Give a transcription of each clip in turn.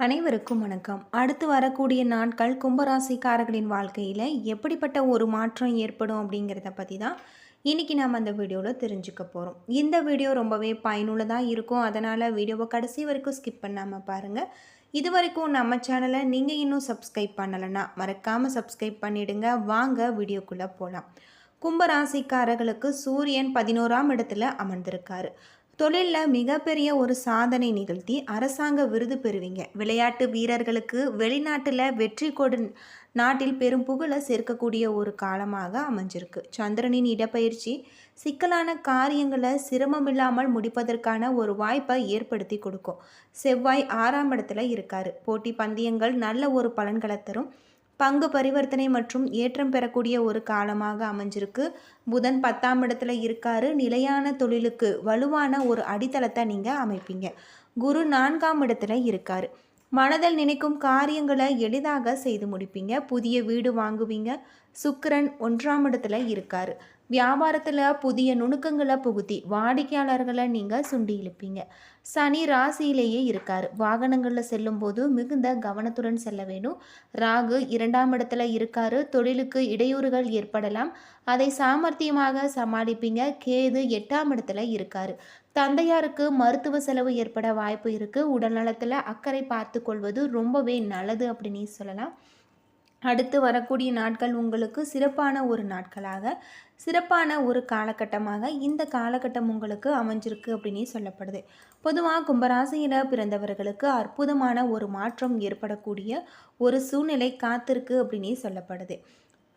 அனைவருக்கும் வணக்கம். அடுத்து வரக்கூடிய நாட்கள் கும்பராசிக்காரர்களின் வாழ்க்கையில் எப்படிப்பட்ட ஒரு மாற்றம் ஏற்படும் அப்படிங்கிறத பற்றி தான் இன்றைக்கி நாம் அந்த வீடியோவில் தெரிஞ்சுக்க போகிறோம் இந்த வீடியோ ரொம்பவே பயனுள்ளதாக இருக்கும். அதனால் வீடியோவை கடைசி வரைக்கும் ஸ்கிப் பண்ணாமல் பாருங்கள் இது வரைக்கும் நம்ம சேனலை நீங்கள் இன்னும் சப்ஸ்கிரைப் பண்ணலைன்னா மறக்காமல் சப்ஸ்கிரைப் பண்ணிவிடுங்க வாங்க வீடியோக்குள்ளே போகலாம் கும்பராசிக்காரர்களுக்கு சூரியன் பதினோராம் இடத்துல அமர்ந்திருக்காரு. தொழிலில் மிகப்பெரிய ஒரு சாதனை நிகழ்த்தி அரசாங்க விருது பெறுவீங்க. விளையாட்டு வீரர்களுக்கு வெளிநாட்டில் வெற்றி கொடு நாட்டில் பெரும் புகழை சேர்க்கக்கூடிய ஒரு காலமாக அமைஞ்சிருக்கு. சந்திரனின் இடப்பயிற்சி சிக்கலான காரியங்களை சிரமமில்லாமல் முடிப்பதற்கான ஒரு வாய்ப்பை ஏற்படுத்தி கொடுக்கும். செவ்வாய் ஆறாம் இடத்துல இருக்காரு. போட்டி பந்தயங்கள் நல்ல ஒரு பலன்களை தரும். பங்கு பரிவர்த்தனை மற்றும் ஏற்றம் பெறக்கூடிய ஒரு காலமாக அமைஞ்சிருக்கு. புதன் பத்தாம் இடத்துல இருக்காரு. நிலையான தொழிலுக்கு வலுவான ஒரு அடித்தளத்தை நீங்கள் அமைப்பீங்க. குரு நான்காம் இடத்துல இருக்காரு. மனதில் நினைக்கும் காரியங்களை எளிதாக செய்து முடிப்பீங்க. புதிய வீடு வாங்குவீங்க. சுக்கரன் ஒன்றாம் இடத்துல இருக்காரு. வியாபாரத்தில் புதிய நுணுக்கங்களை புகுத்தி வாடிக்கையாளர்களை நீங்கள் சுண்டி இழுப்பீங்க. சனி ராசியிலேயே இருக்கார். வாகனங்களில் செல்லும்போது மிகுந்த கவனத்துடன் செல்ல வேணும். ராகு இரண்டாம் இடத்துல இருக்காரு. தொழிலுக்கு இடையூறுகள் ஏற்படலாம். அதை சாமர்த்தியமாக சமாளிப்பீங்க. கேது எட்டாம் இடத்துல இருக்காரு. தந்தையாருக்கு மருத்துவ செலவு ஏற்பட வாய்ப்பு இருக்குது உடல்நலத்தில் அக்கறை பார்த்து கொள்வது ரொம்பவே நல்லது அப்படின்னு சொல்லலாம். அடுத்து வரக்கூடிய நாட்கள் உங்களுக்கு சிறப்பான ஒரு நாட்களாக சிறப்பான ஒரு காலகட்டமாக இந்த காலகட்டம் உங்களுக்கு அமைஞ்சிருக்கு அப்படின்னு சொல்லப்படுது. பொதுவாக கும்பராசியில் பிறந்தவர்களுக்கு அற்புதமான ஒரு மாற்றம் ஏற்படக்கூடிய ஒரு சூழ்நிலை காத்திருக்கு அப்படின்னு சொல்லப்படுது.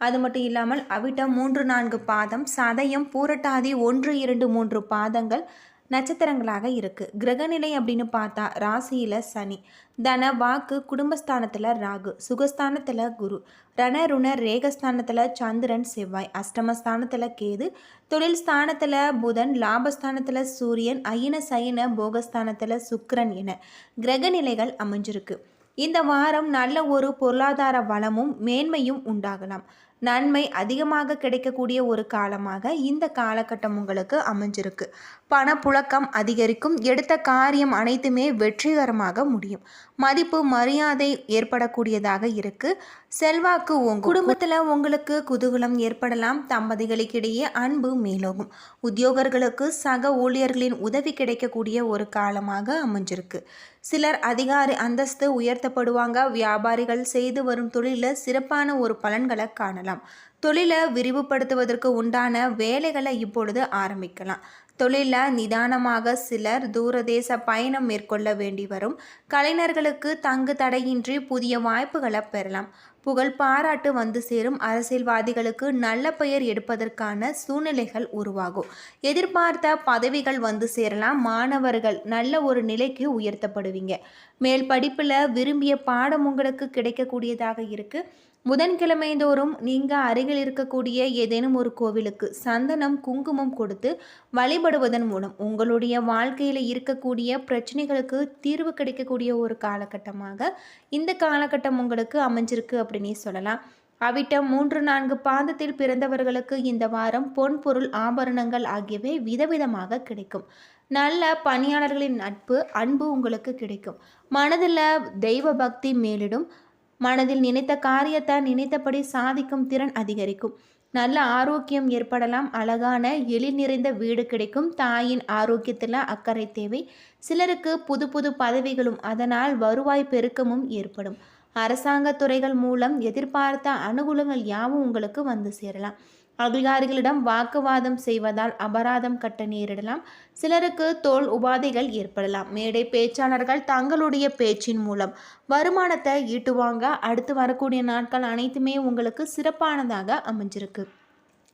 அது மட்டும் இல்லாமல் அவிட்டம் மூன்று நான்கு பாதம் சதயம் பூரட்டாதி ஒன்று இரண்டு மூன்று பாதங்கள் நட்சத்திரங்களாக இருக்குது கிரகநிலை அப்படின்னு பார்த்தா ராசியில் சனி. தன வாக்கு குடும்பஸ்தானத்தில் ராகு. சுகஸ்தானத்தில் குரு. ரண ருண ரேகஸ்தானத்தில் சந்திரன் செவ்வாய். அஷ்டமஸ்தானத்தில் கேது. தொழில் ஸ்தானத்தில் புதன். லாபஸ்தானத்தில் சூரியன். அயின சயின போகஸ்தானத்தில் சுக்கரன் என கிரகநிலைகள் அமைஞ்சிருக்கு. இந்த வாரம் நல்ல ஒரு பொருளாதார வளமும் மேன்மையும் உண்டாகலாம். நன்மை அதிகமாக கிடைக்கக்கூடிய ஒரு காலமாக இந்த காலகட்டம் உங்களுக்கு அமைஞ்சிருக்கு. பணப்புழக்கம் அதிகரிக்கும். எடுத்த காரியம் அனைத்துமே வெற்றிகரமாக முடியும். மதிப்பு மரியாதை ஏற்படக்கூடியதாக இருக்கு. செல்வாக்கு உங்க குடும்பத்தில் உங்களுக்கு குதூகலம் ஏற்படலாம். தம்பதிகளுக்கிடையே அன்பு மேலோகும் உத்தியோகர்களுக்கு சக ஊழியர்களின் உதவி கிடைக்கக்கூடிய ஒரு காலமாக அமைஞ்சிருக்கு. சிலர் அதிகாரி அந்தஸ்து உயர்த்தப்படுவாங்க. வியாபாரிகள் செய்து வரும் தொழிலில் சிறப்பான ஒரு பலன்களை காணலாம். தொழிலை விரிவுபடுத்துவதற்கு உண்டான வேலைகளை இப்பொழுது ஆரம்பிக்கலாம். தொழிலில் நிதானமாக சிலர் தூரதேச பயணம் மேற்கொள்ள வேண்டி வரும். கலைஞர்களுக்கு தங்கு தடையின்றி புதிய வாய்ப்புகளை பெறலாம். புகழ் பாராட்டு வந்து சேரும். அரசியல்வாதிகளுக்கு நல்ல பெயர் எடுப்பதற்கான சூழ்நிலைகள் உருவாகும். எதிர்பார்த்த பதவிகள் வந்து சேரலாம். மாணவர்கள் நல்ல ஒரு நிலைக்கு உயர்த்தப்படுவீங்க. மேல் படிப்பில் விரும்பிய பாடம் உங்களுக்கு கிடைக்கக்கூடியதாக இருக்குது புதன்கிழமை தோறும் நீங்கள் அருகில் இருக்கக்கூடிய ஏதேனும் ஒரு கோவிலுக்கு சந்தனம் குங்குமம் கொடுத்து வழிபடுவதன் மூலம் உங்களுடைய வாழ்க்கையில் இருக்கக்கூடிய பிரச்சனைகளுக்கு தீர்வு கிடைக்கக்கூடிய ஒரு காலகட்டமாக இந்த காலகட்டம் உங்களுக்கு அமைஞ்சிருக்கு அப்படின்னே சொல்லலாம். அவிட்டம் மூன்று நான்கு பாதத்தில் பிறந்தவர்களுக்கு இந்த வாரம் பொன் பொருள் ஆபரணங்கள் ஆகியவை விதவிதமாக கிடைக்கும். நல்ல பணியாளர்களின் நட்பு அன்பு உங்களுக்கு கிடைக்கும். மனதில் தெய்வ பக்தி மேலிடும். மனதில் நினைத்த காரியத்தை நினைத்தபடி சாதிக்கும் திறன் அதிகரிக்கும். நல்ல ஆரோக்கியம் ஏற்படலாம். அழகான எழில் நிறைந்த வீடு கிடைக்கும். தாயின் ஆரோக்கியத்தில் அக்கறை தேவை. சிலருக்கு புது புது பதவிகளும் அதனால் வருவாய் பெருக்கமும் ஏற்படும். அரசாங்க துறைகள் மூலம் எதிர்பார்த்த அனுகூலங்கள் யாவும் உங்களுக்கு வந்து சேரலாம். அதிகாரிகளிடம் வாக்குவாதம் செய்வதால் அபராதம் கட்ட நேரிடலாம். சிலருக்கு தோல் உபாதைகள் ஏற்படலாம். மேடை பேச்சாளர்கள் தங்களுடைய பேச்சின் மூலம் வருமானத்தை ஈட்டுவாங்க. அடுத்து வரக்கூடிய நாட்கள் அனைத்துமே உங்களுக்கு சிறப்பானதாக அமைஞ்சிருக்கு.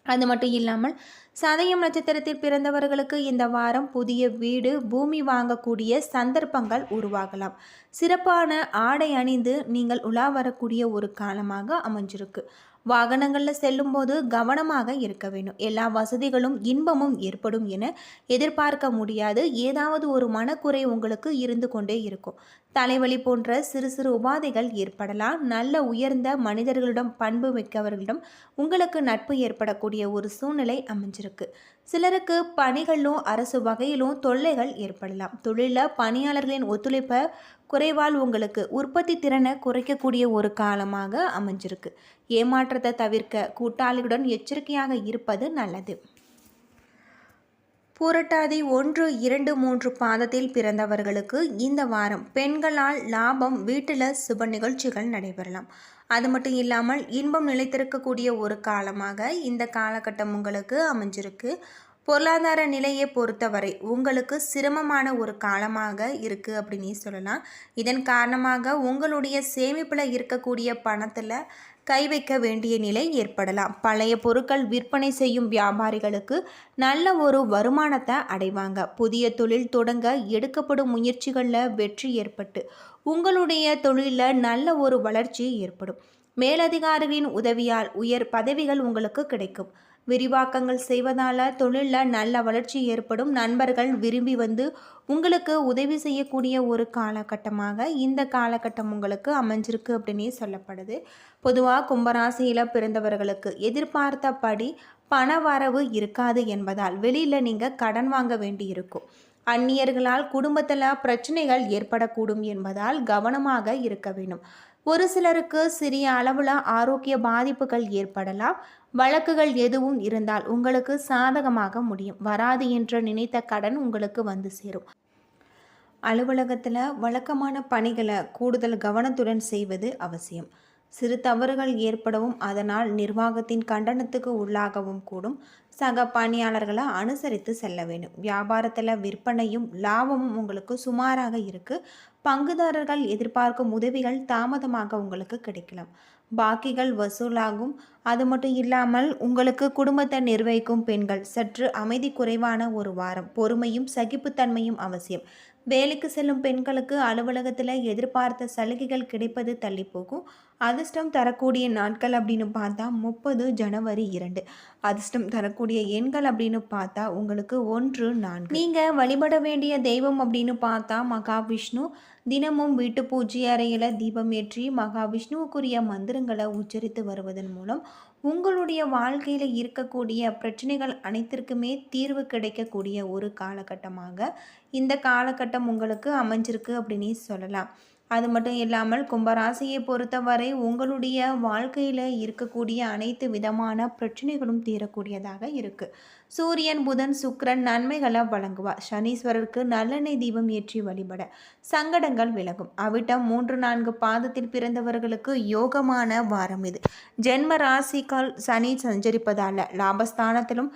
அது மட்டும் இல்லாமல் சதயம் நட்சத்திரத்தில் பிறந்தவர்களுக்கு இந்த வாரம் புதிய வீடு பூமி வாங்கக்கூடிய சந்தர்ப்பங்கள் உருவாகலாம். சிறப்பான ஆடை அணிந்து நீங்கள் உலா வரக்கூடிய ஒரு காலமாக அமைஞ்சிருக்கு. வாகனங்களில் செல்லும்போது கவனமாக இருக்க வேண்டும். எல்லா வசதிகளும் இன்பமும் ஏற்படும் என எதிர்பார்க்க முடியாது. ஏதாவது ஒரு மனக்குறை உங்களுக்கு இருந்து கொண்டே இருக்கும். தலைவலி போன்ற சிறு சிறு உபாதைகள் ஏற்படலாம். நல்ல உயர்ந்த மனிதர்களிடம் பண்பு மிக்கவர்களிடம் உங்களுக்கு நட்பு ஏற்படக்கூடிய ஒரு சூழ்நிலை அமைஞ்சிருக்கு. சிலருக்கு பணிகளிலும் அரசு வகையிலும் தொல்லைகள் ஏற்படலாம். தொழிலில் பணியாளர்களின் ஒத்துழைப்பை குறைவால் உங்களுக்கு உற்பத்தி திறனை குறைக்கக்கூடிய ஒரு காலமாக அமைஞ்சிருக்கு. ஏமாற்றத்தை தவிர்க்க கூட்டாளியுடன் எச்சரிக்கையாக இருப்பது நல்லது. புரட்டாதி ஒன்று இரண்டு மூன்று பாதத்தில் பிறந்தவர்களுக்கு இந்த வாரம் பெண்களால் லாபம் வீட்டில் சுப நிகழ்ச்சிகள் நடைபெறலாம். அது மட்டும் இல்லாமல் இன்பம் நிலைத்திருக்கக்கூடிய ஒரு காலமாக இந்த காலகட்டம் உங்களுக்கு அமைஞ்சிருக்கு. பொருளாதார நிலையை பொறுத்தவரை உங்களுக்கு சிரமமான ஒரு காலமாக இருக்குது அப்படின்னு சொல்லலாம். இதன் காரணமாக உங்களுடைய சேமிப்பில் இருக்கக்கூடிய பணத்தில் கை வைக்க வேண்டிய நிலை ஏற்படலாம். பழைய பொருட்கள் விற்பனை செய்யும் வியாபாரிகளுக்கு நல்ல ஒரு வருமானத்தை அடைவாங்க. புதிய தொழில் தொடங்க எடுக்கப்படும் முயற்சிகளில் வெற்றி ஏற்பட்டு உங்களுடைய தொழிலில் நல்ல ஒரு வளர்ச்சி ஏற்படும். மேலதிகாரிகளின் உதவியால் உயர் பதவிகள் உங்களுக்கு கிடைக்கும். விரிவாக்கங்கள் செய்வதால் தொழிலில் நல்ல வளர்ச்சி ஏற்படும். நண்பர்கள் விரும்பி வந்து உங்களுக்கு உதவி செய்யக்கூடிய ஒரு காலகட்டமாக இந்த காலகட்டம் உங்களுக்கு அமைஞ்சிருக்கு அப்படின்னே சொல்லப்படுது. பொதுவாக கும்பராசியில் பிறந்தவர்களுக்கு எதிர்பார்த்தபடி பண வரவு இருக்காது என்பதால் வெளியில் நீங்கள் கடன் வாங்க வேண்டி இருக்கும் அந்நியர்களால் குடும்பத்தில் பிரச்சனைகள் ஏற்படக்கூடும் என்பதால் கவனமாக இருக்க வேண்டும். ஒரு சிலருக்கு சிறிய அளவில் ஆரோக்கிய பாதிப்புகள் ஏற்படலாம். வழக்குகள் எதுவும் இருந்தால் உங்களுக்கு சாதகமாக முடியும். வராது என்று நினைத்த கடன் உங்களுக்கு வந்து சேரும். அலுவலகத்தில் வழக்கமான பணிகளை கூடுதல் கவனத்துடன் செய்வது அவசியம். சிறு தவறுகள் ஏற்படவும் அதனால் நிர்வாகத்தின் கண்டனத்துக்கு உள்ளாகவும் கூடும். சக பணியாளர்களை அனுசரித்து செல்ல வேண்டும். வியாபாரத்தில் விற்பனையும் லாபமும் உங்களுக்கு சுமாராக இருக்குது பங்குதாரர்கள் எதிர்பார்க்கும் உதவிகள் தாமதமாக உங்களுக்கு கிடைக்கலாம். பாக்கிகள் வசூலாகும். அது மட்டும் இல்லாமல் உங்களுக்கு குடும்பத்தை நிர்வகிக்கும் பெண்கள் சற்று அமைதி குறைவான ஒரு வாரம். பொறுமையும் சகிப்புத்தன்மையும் அவசியம். வேலைக்கு செல்லும் பெண்களுக்கு அலுவலகத்தில் எதிர்பார்த்த சலுகைகள் கிடைப்பது தள்ளி போகும் அதிர்ஷ்டம் தரக்கூடிய நாட்கள் அப்படின்னு பார்த்தா முப்பது ஜனவரி இரண்டு. அதிர்ஷ்டம் தரக்கூடிய எண்கள் அப்படின்னு பார்த்தா உங்களுக்கு ஒன்று நான்கு. நீங்கள் வழிபட வேண்டிய தெய்வம் அப்படின்னு பார்த்தா மகாவிஷ்ணு. தினமும் வீட்டு பூஜை அறையில் தீபம் ஏற்றி மகாவிஷ்ணுவுக்குரிய மந்திரங்களை உச்சரித்து வருவதன் மூலம் உங்களுடைய வாழ்க்கையில் இருக்கக்கூடிய பிரச்சனைகள் அனைத்திற்குமே தீர்வு கிடைக்கக்கூடிய ஒரு காலகட்டமாக இந்த காலகட்டம் உங்களுக்கு அமைஞ்சிருக்கு அப்படின்னு சொல்லலாம். அது மட்டும் இல்லாமல் கும்பராசியை பொறுத்தவரை உங்களுடைய வாழ்க்கையில் இருக்கக்கூடிய அனைத்து விதமான பிரச்சனைகளும் தீரக்கூடியதாக இருக்குது சூரியன் புதன் சுக்கரன் நன்மைகளை வழங்குவார். சனீஸ்வரருக்கு நல்லெண்ணெய் தீபம் ஏற்றி வழிபட சங்கடங்கள் விலகும். அவிட்டம் மூன்று நான்கு பாதத்தில் பிறந்தவர்களுக்கு யோகமான வாரம் இது. ஜென்ம ராசிக்கால் சனி சஞ்சரிப்பதால் லாபஸ்தானத்திலும்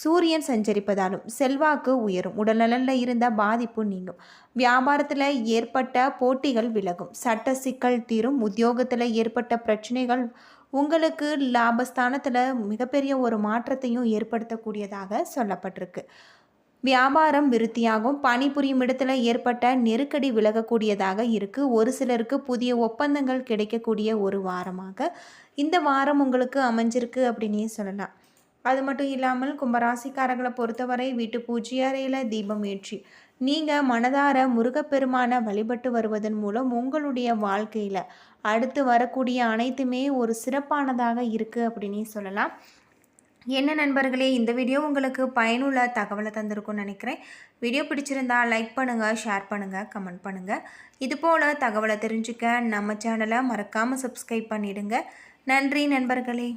சூரியன் சஞ்சரிப்பதாலும் செல்வாக்கு உயரும். உடல்நலனில் இருந்த பாதிப்பு நீங்கும். வியாபாரத்தில் ஏற்பட்ட போட்டிகள் விலகும். சட்ட சிக்கல் தீரும். உத்தியோகத்தில் ஏற்பட்ட பிரச்சனைகள் உங்களுக்கு லாபஸ்தானத்தில் மிகப்பெரிய ஒரு மாற்றத்தையும் ஏற்படுத்தக்கூடியதாக சொல்லப்பட்டிருக்கு. வியாபாரம் விருத்தியாகும். பணிபுரியும் இடத்துல ஏற்பட்ட நெருக்கடி விலகக்கூடியதாக இருக்குது ஒரு சிலருக்கு புதிய ஒப்பந்தங்கள் கிடைக்கக்கூடிய ஒரு வாரமாக இந்த வாரம் உங்களுக்கு அமைஞ்சிருக்கு அப்படின்னே சொல்லலாம். அது மட்டும் இல்லாமல் கும்பராசிக்காரர்களை பொறுத்தவரை வீட்டு பூஜை அறையில் தீபம் ஏற்றி நீங்கள் மனதார முருகப்பெருமான வழிபட்டு வருவதன் மூலம் உங்களுடைய வாழ்க்கையில் அடுத்து வரக்கூடிய அனைத்துமே ஒரு சிறப்பானதாக இருக்குது அப்படின்னு சொல்லலாம். என்ன நண்பர்களே இந்த வீடியோ உங்களுக்கு பயனுள்ள தகவலை தந்திருக்கும்னு நினைக்கிறேன். வீடியோ பிடிச்சிருந்தா லைக் பண்ணுங்கள் ஷேர் பண்ணுங்கள் கமெண்ட் பண்ணுங்கள் இதுபோல் தகவலை தெரிஞ்சுக்க நம்ம சேனலை மறக்காமல் சப்ஸ்கிரைப் பண்ணிவிடுங்க நன்றி நண்பர்களே.